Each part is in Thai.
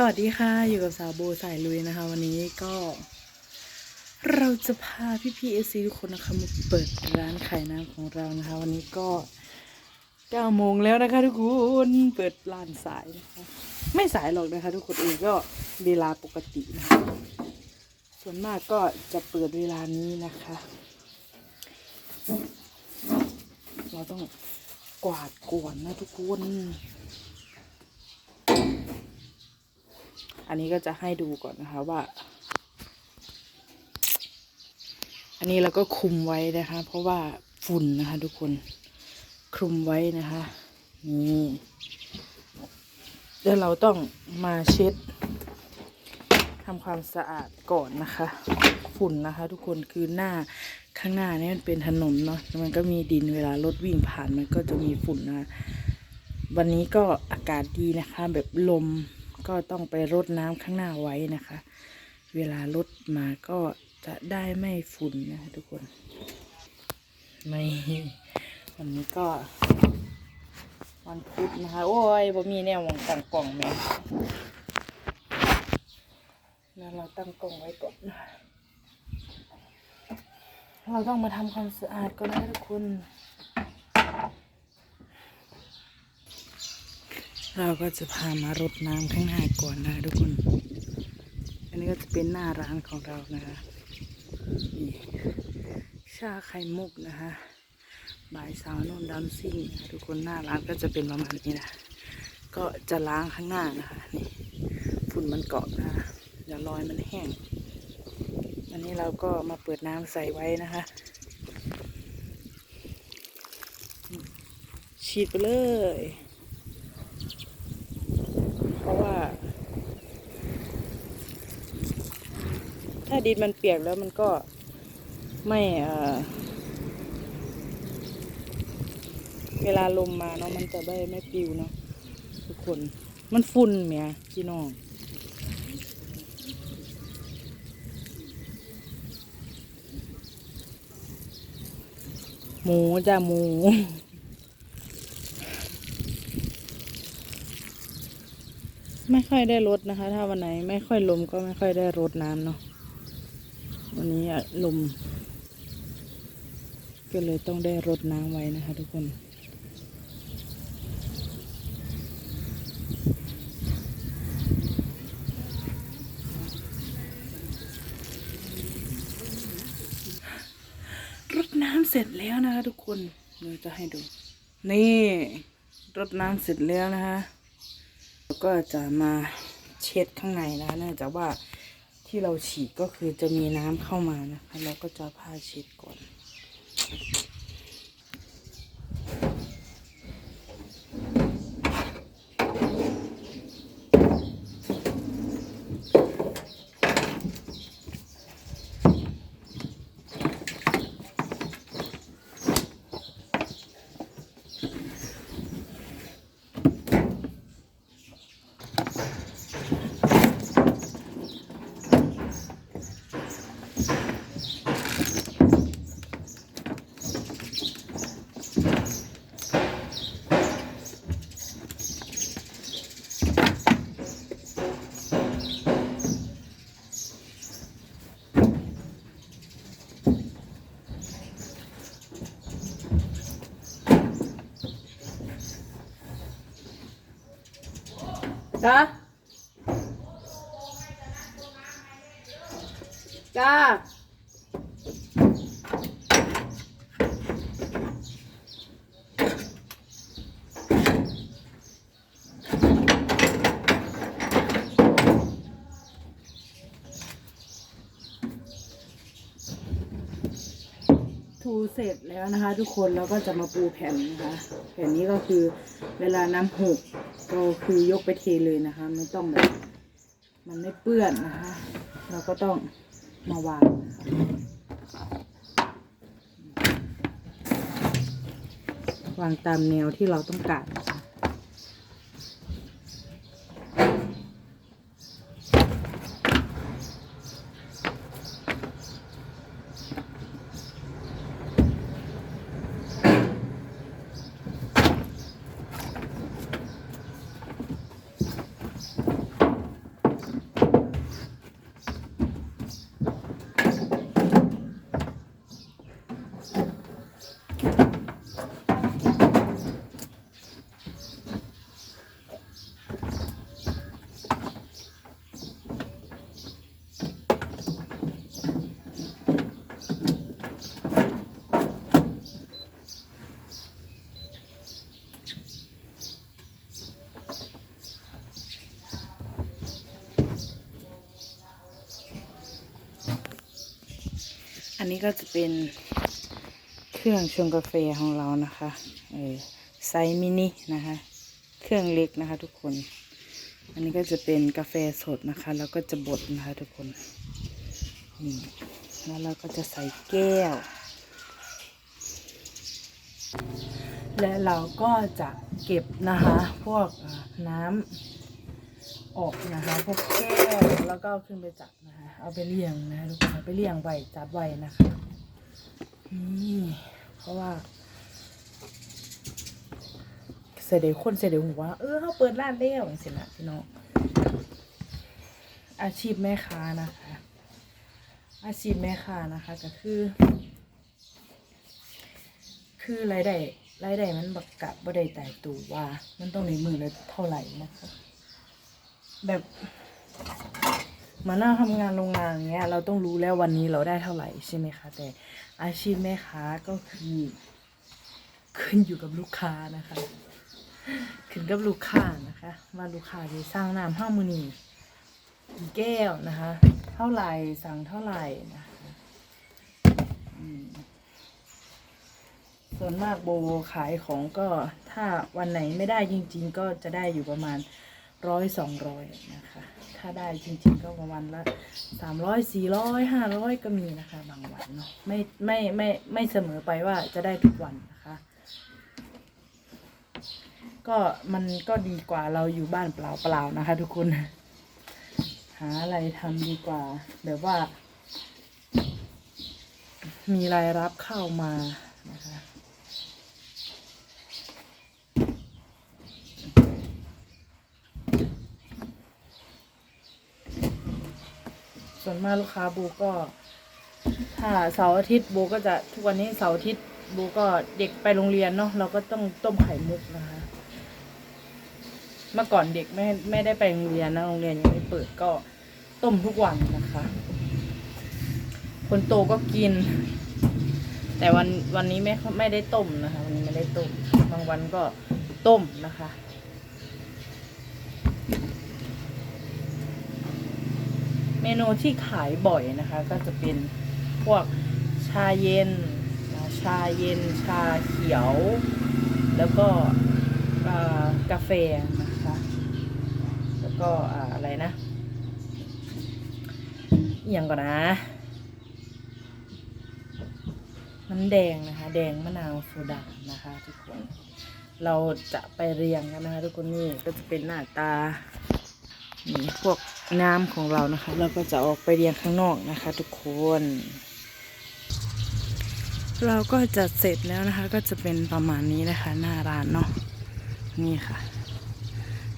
สวัสดีค่ะ อยู่กับสาวโบสายลุยนะคะ วันนี้ก็ เราจะพาพี่พีเอซีทุกคนนะคะมาเปิดร้านขายน้ำของเรานะคะ วันนี้ก็เก้าโมงแล้วนะคะทุกคนเปิดร้านสายนะคะไม่สายหรอกนะคะ ทุกคนเองก็เวลาปกตินะคะส่วนมากก็จะเปิดเวลานี้นะคะ เราต้องกวาดกวนนะทุกคน อันนี้ก็จะให้ดูก่อนนะคะว่า อันนี้เราก็คลุมไว้นะคะ เพราะว่าฝุ่นนะคะ ทุกคนคลุมไว้นะคะนี่แล้วเราต้องมาเช็ดทำความสะอาดก่อนนะคะ ฝุ่นนะคะ ทุกคนคือหน้าข้างหน้านี่มันเป็นถนนเนาะมันก็มีดินเวลารถวิ่งผ่านมันก็จะมีฝุ่นนะคะวันนี้ก็อากาศดีนะคะ แบบลม ก็ต้องไปรดน้ำข้างหน้าไว้นะคะ เวลารถมาก็จะได้ไม่ฝุ่นนะคะทุกคน ไม่วันนี้ก็ วันพุธนะคะ โอ้ยบ่มีแนวมองตั้งกล่องแม่แล้วเราตั้งกล่องไว้ก่อนเราต้องมาทำความสะอาดก่อนนะทุกคน เราก็จะพามารดน้ำข้างหน้าก่อนนะทุกคน อันนี้ก็จะเป็นหน้าร้านของเรานะคะนี่ชาไข่มุกนะคะบ่ายสาวนุ่นดำซิ่งนะคะทุกคนหน้าร้านก็จะเป็นประมาณนี้นะ ก็จะล้างข้างหน้านะคะนี่ฝุ่นมันเกาะนะคะเดี๋ยวรอยมันแห้ง อันนี้เราก็มาเปิดน้ำใส่ไว้นะคะฉีดไปเลย เพราะว่า ถ้า ดินมันเปียกแล้วมันก็ไม่เวลาลมมาเนาะมันจะได้ไม่ปิวเนาะทุกคนมันฝุ่นเมียพี่น้องหมูจ้าหมูไม่ค่อยได้รดนะคะ ถ้าวันไหนไม่ค่อยลมก็ไม่ค่อยได้รดน้ำเนาะ วันนี้ลม ก็เลยต้องได้รดน้ำไว้นะคะทุกคนรดน้ำเสร็จแล้วนะคะทุกคนเดี๋ยวจะให้ดู นี่รดน้ำเสร็จแล้วนะคะแล้วก็จะมาเช็ดข้างในนะคะเนื่องจากว่า ที่เราฉีดก็คือจะมีน้ำเข้ามานะคะ เราก็จะผ้าเช็ดก่อน จ้าจ้า ทู เสร็จแล้วนะคะ ทุกคนเราก็จะมาปูแผ่นนะคะแผ่นนี้ก็คือเวลาน้ำหกก็คือยกไปเทเลยนะคะ ไม่ต้องแบบมันไม่เปื้อนนะคะ เราก็ต้องมาวางนะคะวางตามแนวที่เราต้องการ อันนี้ก็จะเป็นเครื่องชงกาแฟของเรานะคะเออไซส์มินินะคะ เครื่องเล็กนะคะ ทุกคน อันนี้ก็จะเป็นกาแฟสดนะคะ แล้วก็จะบดนะคะ ทุกคนนี่แล้วเราก็จะใส่แก้ว และเราก็จะเก็บนะคะ พวกน้ำ ออกนะคะพวกแก้วแล้วก็ขึ้นไปจับนะคะ เอาไปเลี้ยงนะทุกคนเอาไปเลี้ยงไว้จับไว้นะคะนี่เพราะว่าเสด็จคนเสด็จหัวเออเขาเปิดร้านแล้วอย่างสินะพี่น้องอาชีพแม่ค้านะคะ อาชีพแม่ค้านะคะก็คือ คือรายได้รายได้มันบักกะบ่ได้แต่ตัวว่า มันต้องในมือละเท่าไหร่นะคะ แบบมานั่งทำงานโรงงานอย่างเงี้ย เราต้องรู้แล้ววันนี้เราได้เท่าไหร่ใช่ไหมคะ แต่อาชีพแม่ค้าก็คือ ขึ้นอยู่กับลูกค้านะคะ ขึ้นกับลูกค้านะคะว่าลูกค้าจะสร้างน้ำห้ามือนีกี่แก้วนะคะ เท่าไหร่สั่งเท่าไหร่นะคะส่วนมากโบขายของก็ถ้าวันไหนไม่ได้จริง ๆ ก็จะได้อยู่ประมาณ ร้อยสองร้อยนะคะ ถ้าได้จริงๆก็ประมาณละสามร้อยสี่ร้อยห้าร้อยก็มีนะคะ บางวันเนาะไม่ไม่ไม่ไม่เสมอไปว่าจะได้ทุกวันนะคะ ก็มันก็ดีกว่าเราอยู่บ้านเปล่าๆนะคะ ทุกคน หาอะไรทำดีกว่า แบบว่า มีรายรับเข้ามานะคะ ส่วนมากลูกค้าบูก็ ถ้าเสาร์อาทิตย์บูก็จะทุกวันนี้เสาร์อาทิตย์บูก็เด็กไปโรงเรียนเนาะเราก็ต้องต้มไข่มุกนะคะ เมื่อก่อนเด็กไม่ไม่ได้ไปโรงเรียนนะโรงเรียนยังไม่เปิดก็ต้มทุกวันนะคะ คนโตก็กิน แต่วันวันนี้ไม่ไม่ได้ต้มนะคะ วันนี้ไม่ได้ต้มบางวันก็ต้มนะคะ มนูที่ขายบ่อยนะคะ ก็จะเป็นพวกชาเย็น ชาเย็น ชาเขียว แล้วก็กาแฟนะคะ แล้วก็อะไรนะอหย่างก่อนนะน้ำแดงนะคะ แดงมะนาวโซดานะคะ ทุกคน เราจะไปเรียงกันนะคะ ทุกคนนี่ก็จะเป็นหน้าตานี่พวก น้ำของเรานะคะ เราก็จะออกไปเรียงข้างนอกนะคะ ทุกคน เราก็จะเสร็จแล้วนะคะ ก็จะเป็นประมาณนี้นะคะ หน้าร้านเนาะนี่ค่ะ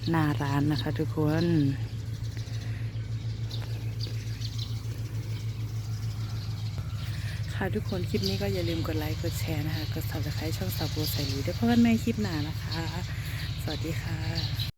หน้าร้านนะคะ ทุกคนค่ะทุกคนคลิปนี้ก็อย่าลืมกดไลค์กดแชร์นะคะ กด subscribe ช่องสาวโบไซรีด้วยเพราะว่าในคลิปหน้านะคะ สวัสดีค่ะ